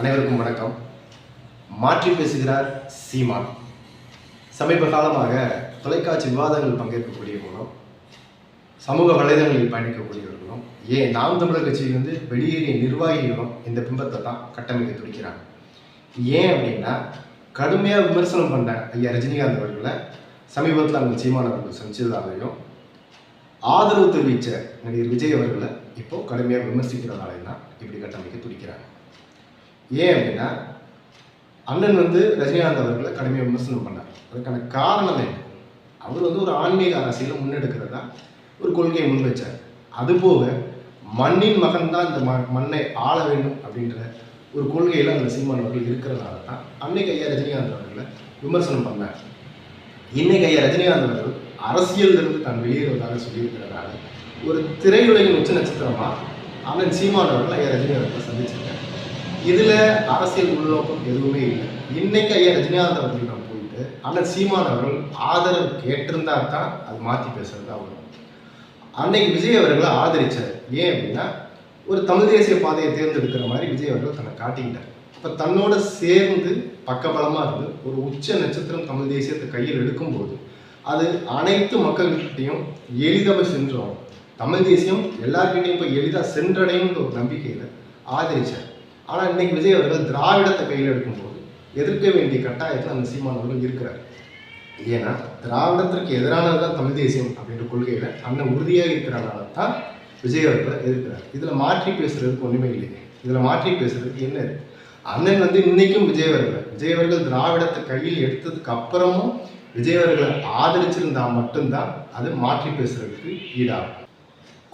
அனைவருக்கும் வணக்கம். மாற்றி பேசுகிறார் சீமான். சமீப காலமாக தொலைக்காட்சி விவாதங்கள் பங்கேற்கக்கூடியவர்களும் சமூக வலைதளங்களில் பயணிக்கக்கூடியவர்களும் ஏன் நாம் தமிழர் கட்சியில் வந்து வெளியேறிய நிர்வாகிகளும் இந்த பிம்பத்தை தான் கட்டமைக்க துடிக்கிறாங்க. ஏன் அப்படின்னா கடுமையாக விமர்சனம் பண்ண ஐயா ரஜினிகாந்த் அவர்களை சமீபத்தில் அவங்க சீமான் அவர்கள் சந்திச்சதாலையும் ஆதரவு தெரிவித்த நடிகர் விஜய் அவர்களை இப்போ கடுமையாக விமர்சிக்கிறதாலே தான் இப்படி கட்டமைக்க துடிக்கிறாங்க. ஏன் அப்படின்னா அண்ணன் வந்து ரஜினிகாந்த் அவர்களை கடுமையாக விமர்சனம் பண்ணார். அதுக்கான காரணம் என்ன? அவர் வந்து ஒரு ஆன்மீக அரசியலை முன்னெடுக்கிறதா ஒரு கொள்கையை முன் வச்சார். அதுபோக மண்ணின் மகன் தான் இந்த ம மண்ணை ஆள வேண்டும் அப்படின்ற ஒரு கொள்கையில் அந்த சீமான் அவர்கள் இருக்கிறதுனால தான் அன்னைக்கு ஐயா ரஜினிகாந்த் அவர்களை விமர்சனம் பண்ணார். இன்னைக்கு ஐயா ரஜினிகாந்த் அவர்கள் அரசியலில் இருந்து தான் வெளியேறுவதாக சொல்லியிருக்கிறதால ஒரு திரையுலகின் உச்ச நட்சத்திரமாக அண்ணன் சீமான் அவர்கள் ஐயா ரஜினிகாந்த் அவர்களை சந்திச்சிருக்காங்க இதுல அரசியல் உள்நோக்கம் எதுவுமே இல்லை. இன்னைக்கு ஐயா ரஜினிகாந்த் அவர்களிடம் போயிட்டு அண்ணன் சீமான் அவர்கள் ஆதரவு கேட்டிருந்தா தான் அது மாற்றி பேசுகிறதா வரும். அன்னைக்கு விஜய் அவர்களை ஆதரிச்சார். ஏன் அப்படின்னா ஒரு தமிழ் தேசிய பாதையை தேர்ந்தெடுக்கிற மாதிரி விஜய் அவர்கள் தன்னை காட்டிக்கிட்டார். இப்போ தன்னோட சேர்ந்து பக்கபலமாக இருந்து ஒரு உச்ச நட்சத்திரம் தமிழ் தேசியத்தை கையில் எடுக்கும்போது அது அனைத்து மக்கள்கிட்டையும் எளிதாக சென்றோம் தமிழ் தேசியம் எல்லார்கிட்டையும் இப்போ எளிதாக சென்றடையும்ன்ற ஒரு நம்பிக்கையில் ஆதரிச்சார். ஆனால் இன்னைக்கு விஜய் அவர்கள் திராவிடத்தை கையில் எடுக்கும்போது எதிர்க்க வேண்டிய கட்டாயத்தில் அந்த சீமான் அவர்கள் இருக்கிறார். ஏன்னா திராவிடத்திற்கு எதிரானது தான் தமிழ் தேசியம் அப்படின்ற கொள்கையில் அண்ணன் உறுதியாக இருக்கிறனால தான் விஜய் அவர்களை எதிர்க்கிறார். இதில் மாற்றி பேசுறதுக்கு ஒன்றுமே இல்லைங்க. இதில் மாற்றி பேசுறதுக்கு என்ன இருக்கு அண்ணன் வந்து இன்னைக்கும் விஜய் அவர்கள். விஜய் அவர்கள் திராவிடத்தை கையில் எடுத்ததுக்கு அப்புறமும் விஜய் அவர்களை ஆதரிச்சிருந்தா மட்டும்தான் அது மாற்றி பேசுறதுக்கு ஈடாகும்.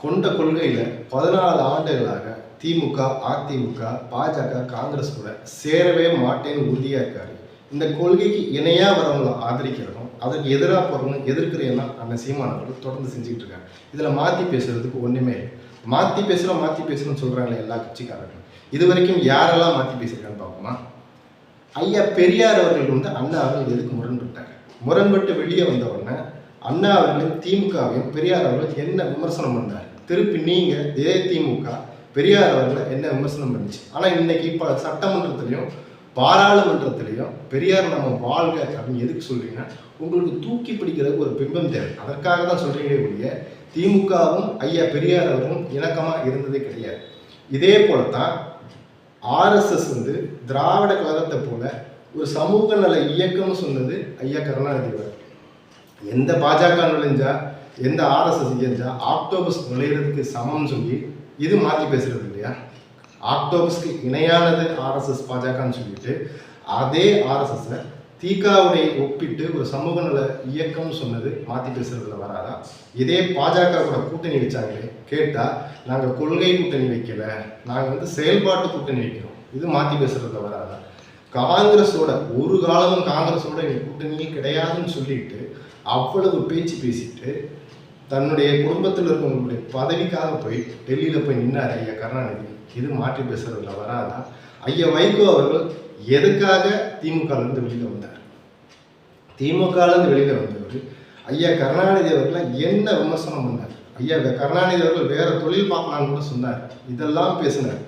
கொண்ட கொள்கையில் பதினாலு ஆண்டுகளாக திமுக அதிமுக பாஜக காங்கிரஸ் கூட சேரவே மாட்டேன்னு உறுதியாக இருக்காரு. இந்த கொள்கைக்கு இணையாக வரவங்களை ஆதரிக்கிறதும் அதற்கு எதிராக போகிறவங்க எதிர்க்கிறேன்னா எல்லாம் சீமான் தொடர்ந்து செஞ்சுக்கிட்டு இருக்காங்க இதில் மாற்றி பேசுறதுக்கு ஒன்றுமே இல்லை. மாற்றி பேசுகிறோம் மாற்றி பேசணும்னு சொல்கிறாங்களே எல்லா கட்சிக்காரர்களும். இது வரைக்கும் யாரெல்லாம் மாற்றி பேசியிருக்கான்னு பார்ப்போமா? ஐயா பெரியார் அவர்கள் வந்து அண்ணா அவர்கள் எதுக்கு முரண்பட்டாங்க? முரண்பட்டு வெளியே வந்த உடனே அண்ணா அவர்களும் திமுகவையும் பெரியார் அவர்கள் என்ன விமர்சனம் பண்ணார்? திருப்பி நீங்கள் இதே திமுக பெரியார் அவர்களை என்ன விமர்சனம் பண்ணுச்சு? ஆனால் இன்னைக்கு இப்போ சட்டமன்றத்திலையும் பாராளுமன்றத்திலையும் பெரியார் நம்ம வாழ்க அப்படின்னு எதுக்கு சொல்கிறீங்கன்னா உங்களுக்கு தூக்கி பிடிக்கிறதுக்கு ஒரு பிம்பம் தேவை. அதற்காக தான் சொல்கிறீங்களே ஒழிய திமுகவும் ஐயா பெரியார் அவர்களும் இணக்கமாக இருந்ததே கிடையாது. இதே போலத்தான் ஆர்எஸ்எஸ் வந்து திராவிட கழகத்தை போல ஒரு சமூக நல இயக்கம்னு சொன்னது ஐயா கருணாநிதி எந்த பாஜக நுழைஞ்சா எந்த ஆர்எஸ்எஸ் இயஞ்சா ஆக்டோபஸ் நுழையிறதுக்கு சமம்னு சொல்லி இது மாற்றி பேசுறது இல்லையா? ஆக்டோபஸ்க்கு இணையானது ஆர்எஸ்எஸ் பாஜகன்னு சொல்லிட்டு அதே ஆர்எஸ்எஸ்ஸை தீகாவுடைய ஒப்பிட்டு ஒரு சமூக நல இயக்கம்னு சொன்னது மாற்றி பேசுறதுல வராதா? இதே பாஜக கூட கூட்டணி வச்சாங்களே கேட்டால் நாங்கள் கொள்கை கூட்டணி வைக்கல நாங்கள் வந்து செயல்பாட்டு கூட்டணி வைக்கிறோம். இது மாற்றி பேசுறதுல வராதா? காங்கிரஸோட ஒரு காலமும் காங்கிரஸோட எங்க கூட்டணியே கிடையாதுன்னு சொல்லிட்டு அவ்வளவு பேச்சு பேசிட்டு தன்னுடைய குடும்பத்தில் இருக்கவங்களுடைய பதவிக்காக போய் டெல்லியில் போய் நின்னார் ஐயா கருணாநிதி. இது மாற்றி பேசுறதுல வராதா? ஐயா வைகோ அவர்கள் எதுக்காக திமுகலேருந்து வெளியில் வந்தார்? திமுகலேருந்து வெளியில் வந்தவர் ஐயா கருணாநிதி அவர்களை என்ன விமர்சனம் பண்ணார்? ஐயா கருணாநிதி அவர்கள் வேற தொழில் பார்க்கலாம்னு கூட சொன்னார். இதெல்லாம் பேசினார்.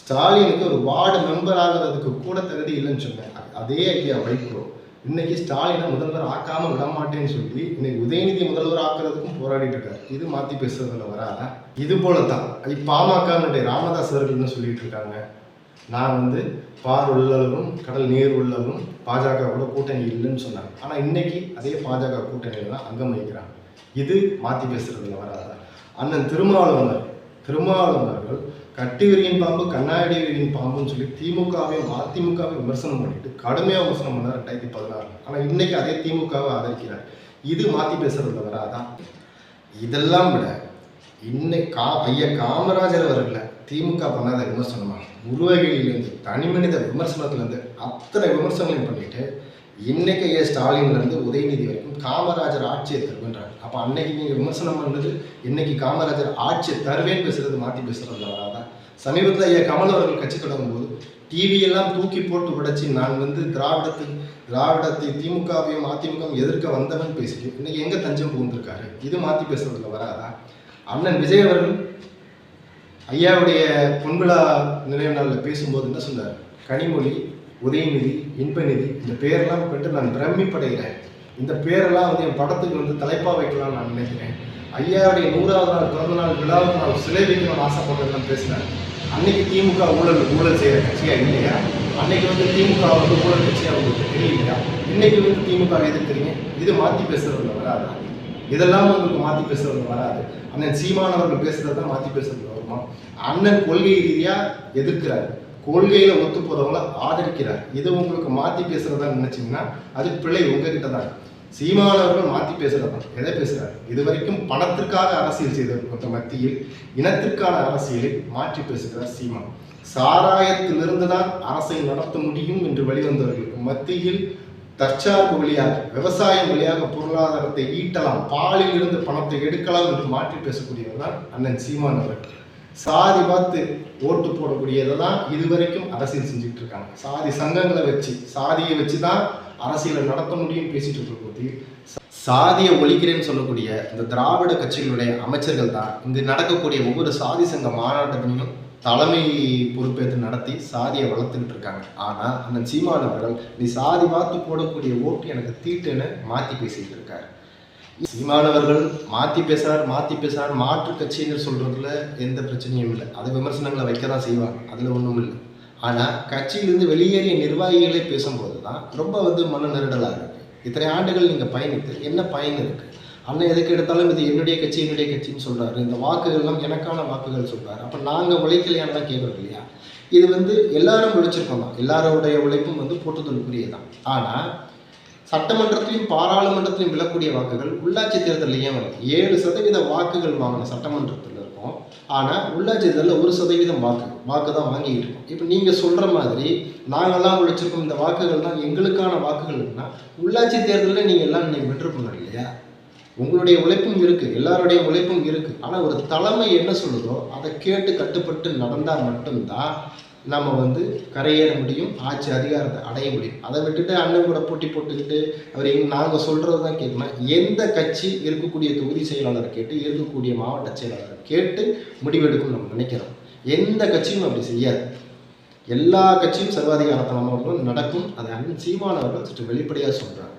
ஸ்டாலினுக்கு ஒரு வார்டு மெம்பர் ஆகிறதுக்கு கூட தகுதி இல்லைன்னு சொன்னேன் அதே ஐயா வைகோ. இன்னைக்கு ஸ்டாலினை முதல்வர் ஆக்காம விட மாட்டேன்னு சொல்லி இன்னைக்கு உதயநிதி முதல்வர் ஆக்குறதுக்கும் போராடிட்டு இருக்காரு. இது மாத்தி பேசுறதுல வராதா? இது போல தான் பாமகனுடைய ராமதாஸ் அவர்கள் என்ன சொல்லிட்டு இருக்காங்க? நான் வந்து பார் உள்ளளவும் கடல் நீர் உள்ளவும் பாஜக கூட கூட்டணி இல்லைன்னு சொன்னாங்க. ஆனா இன்னைக்கு அதே பாஜக கூட்டணியில தான் அங்கம் வகிக்கிறாங்க. இது மாத்தி பேசுறதுல வராதா? அண்ணன் திருமாவளவன் திருமாவளவன் அவர்கள் கட்டி விரியின் பாம்பு கண்ணாடி விரியின் பாம்புன்னு சொல்லி திமுகவையும் அதிமுகவையும் விமர்சனம் பண்ணிட்டு கடுமையாக விமர்சனம் பண்ணார் ரெண்டாயிரத்தி பதினாறு. ஆனால் இன்னைக்கு அதே திமுகவை ஆதரிக்கிறார். இது மாற்றி பேசுறதுல வராதா? இதெல்லாம் விட இன்னைக்கு கா ஐயா காமராஜர் அவர்களை திமுக பண்ணாத விமர்சனமா? உருவகையிலேருந்து தனிமனித விமர்சனத்துலேருந்து அத்தனை விமர்சனங்களையும் பண்ணிட்டு இன்னைக்கு ஏ ஸ்டாலின்லேருந்து உதயநிதி வரைக்கும் காமராஜர் ஆட்சியை தருவன்றாங்க அப்போ அன்னைக்கு நீங்கள் விமர்சனம் பண்ணுறது இன்னைக்கு காமராஜர் ஆட்சியை தருவேன்னு பேசுறது மாற்றி பேசுறதுல வராதா? சமீபத்தில் ஐயா கமல் அவர்கள் கட்சி தொடங்கும்போது டிவியெல்லாம் தூக்கி போட்டு உடைச்சி நான் வந்து திராவிடத்தை திராவிடத்தை திமுகவையும் அதிமுகவும் எதிர்க்க வந்தவன் பேசிட்டு இன்னைக்கு எங்கே தஞ்சம் புகுந்திருக்காரு? இது மாற்றி பேசுறதுல வராதா? அண்ணன் விஜய் அவர்கள் ஐயாவுடைய பொன்விழா நினைவு நாளில் பேசும்போது என்ன சொன்னார்? கனிமொழி உதயநிதி இன்பநிதி இந்த பேரெல்லாம் பெற்று நான் பிரமிப்படைகிறேன். இந்த பேரெல்லாம் வந்து என் படத்துக்கு வந்து தலைப்பா வைக்கலாம்னு நான் நினைக்கிறேன். ஐயாவுடைய நூறாவது நாள் பிறந்த நாள் விழாவுக்கு நான் சிலை வைக்கணும்னு ஆசைப்படுறதுலாம் பேசினேன் அன்னைக்கு திமுக ஊழல் ஊழல் செய்கிற கட்சியா இல்லையா? அன்னைக்கு வந்து திமுக வந்து ஊழல் கட்சியா உங்களுக்கு தெரியலையா? இன்னைக்கு வந்து திமுக எதிர்க்கிறீங்க இது மாற்றி பேசுறதுல வராதா. இதெல்லாம் உங்களுக்கு மாற்றி பேசுறது வராது. அண்ணன் சீமானவர்கள் பேசுறது தான் மாற்றி பேசுறது வருமா? அண்ணன் கொள்கை ரீதியா எதிர்க்கிறார். கொள்கையில ஒத்து போகிறவங்கள ஆதரிக்கிறார். இது உங்களுக்கு மாற்றி பேசுறதா நினைச்சீங்கன்னா அது பிழை உங்ககிட்ட தான் சீமானவர்கள் மாற்றி பேசுகிறார் எதை பேசுகிறார் இது வரைக்கும் பணத்திற்காக அரசியல் செய்தவர்கள் மத்தியில் இனத்திற்கான அரசியலை மாற்றி பேசுகிறார் சீமான். சாராயத்திலிருந்து தான் அரசை நடத்த முடியும் என்று வெளிவந்தவர்களுக்கு மத்தியில் தற்சார்பு வழியாக விவசாயம் வழியாக பொருளாதாரத்தை ஈட்டலாம் பாலில் இருந்து பணத்தை எடுக்கலாம் என்று மாற்றி பேசக்கூடியவர் தான் அண்ணன் சீமான் அவர்கள். சாதி பார்த்து ஓட்டு போடக்கூடியதை தான் இதுவரைக்கும் அரசியல் செஞ்சுட்டு இருக்காங்க சாதி சங்கங்களை வச்சு சாதியை வச்சு தான் அரசியலை நடத்த முடியும் பேசிட்டு இருக்கிற போது சாதியை ஒழிக்கிறேன்னு சொல்லக்கூடிய இந்த திராவிட கட்சிகளுடைய அமைச்சர்கள் தான் இங்கு நடக்கக்கூடிய ஒவ்வொரு சாதி சங்க மாநாட்டத்திலையும் தலைமை பொறுப்பேற்று நடத்தி சாதியை வளர்த்துக்கிட்டு இருக்காங்க ஆனால் அந்த சீமானவர்கள் நீ சாதி பார்த்து போடக்கூடிய ஓட்டு எனக்கு தீட்டுன்னு மாற்றி பேசிட்டு இருக்காரு சீமானவர்கள் மாற்றி பேசுறார் மாற்றி பேசுறார் மாற்று கட்சியினர் சொல்றதுல எந்த பிரச்சனையும் இல்லை. அது விமர்சனங்களை வைக்க தான் செய்வாங்க. அதில் ஒன்றும் இல்லை. ஆனால் கட்சியிலிருந்து வெளியேறிய நிர்வாகிகளே பேசும்போது தான் ரொம்ப வந்து மன நெருடலாக இருக்கு. இத்தனை ஆண்டுகள் நீங்கள் பயணித்து என்ன பயன் இருக்கு? அண்ணன் எதுக்கு எடுத்தாலும் இது என்னுடைய கட்சி என்னுடைய கட்சின்னு சொல்றாரு. இந்த வாக்குகள்லாம் எனக்கான வாக்குகள் சொல்றாரு. அப்போ நாங்கள் உழைக்கலையான்லாம் கேட்குறோம் இல்லையா? இது வந்து எல்லாரும் உழைச்சிருக்கோம்? தான் எல்லாரோடைய உழைப்பும் வந்து போட்டுதலுக்குரியதான் ஆனால் சட்டமன்றத்திலையும் பாராளுமன்றத்திலையும் விழக்கூடிய வாக்குகள் உள்ளாட்சி தேர்தலில் ஏன் வரும் ஏழு சதவீத வாக்குகள் வாங்கின சட்டமன்றத்தில் இருக்கும். ஆனால் உள்ளாட்சி தேர்தலில் ஒரு சதவீதம் வாக்கு வாக்கு தான் வாங்கிட்டு இருக்கோம். இப்போ நீங்கள் சொல்கிற மாதிரி நாங்கள்லாம் உழைச்சிருக்கோம் இந்த வாக்குகள் தான் எங்களுக்கான வாக்குகள்னா உள்ளாட்சி தேர்தலில் நீங்கள் எல்லாம் நீங்கள் வென்றிருக்கணும் இல்லையா? உங்களுடைய உழைப்பும் இருக்குது எல்லாருடைய உழைப்பும் இருக்குது ஆனால் ஒரு தலைமை என்ன சொல்லுதோ அதை கேட்டு கட்டுப்பட்டு நடந்தால் மட்டும்தான் நம்ம வந்து கரையேற முடியும் ஆட்சி அதிகாரத்தை அடைய முடியும். அதை விட்டுட்டு அண்ணன் கூட போட்டி போட்டுக்கிட்டு அவர் எங்க நாங்கள் சொல்கிறது தான் கேட்கணும் எந்த கட்சி இருக்கக்கூடிய தொகுதி செயலாளர் கேட்டு இருக்கக்கூடிய மாவட்ட செயலாளர் கேட்டு முடிவெடுக்கும் நம்ம நினைக்கிறோம். எந்த கட்சியும் அப்படி செய்யாது. எல்லா கட்சியும் சர்வாதிகாரத்தனமாக நடக்கும். அதை அண்ணன் சீமானவர்கள் சற்று வெளிப்படையாக சொல்கிறாங்க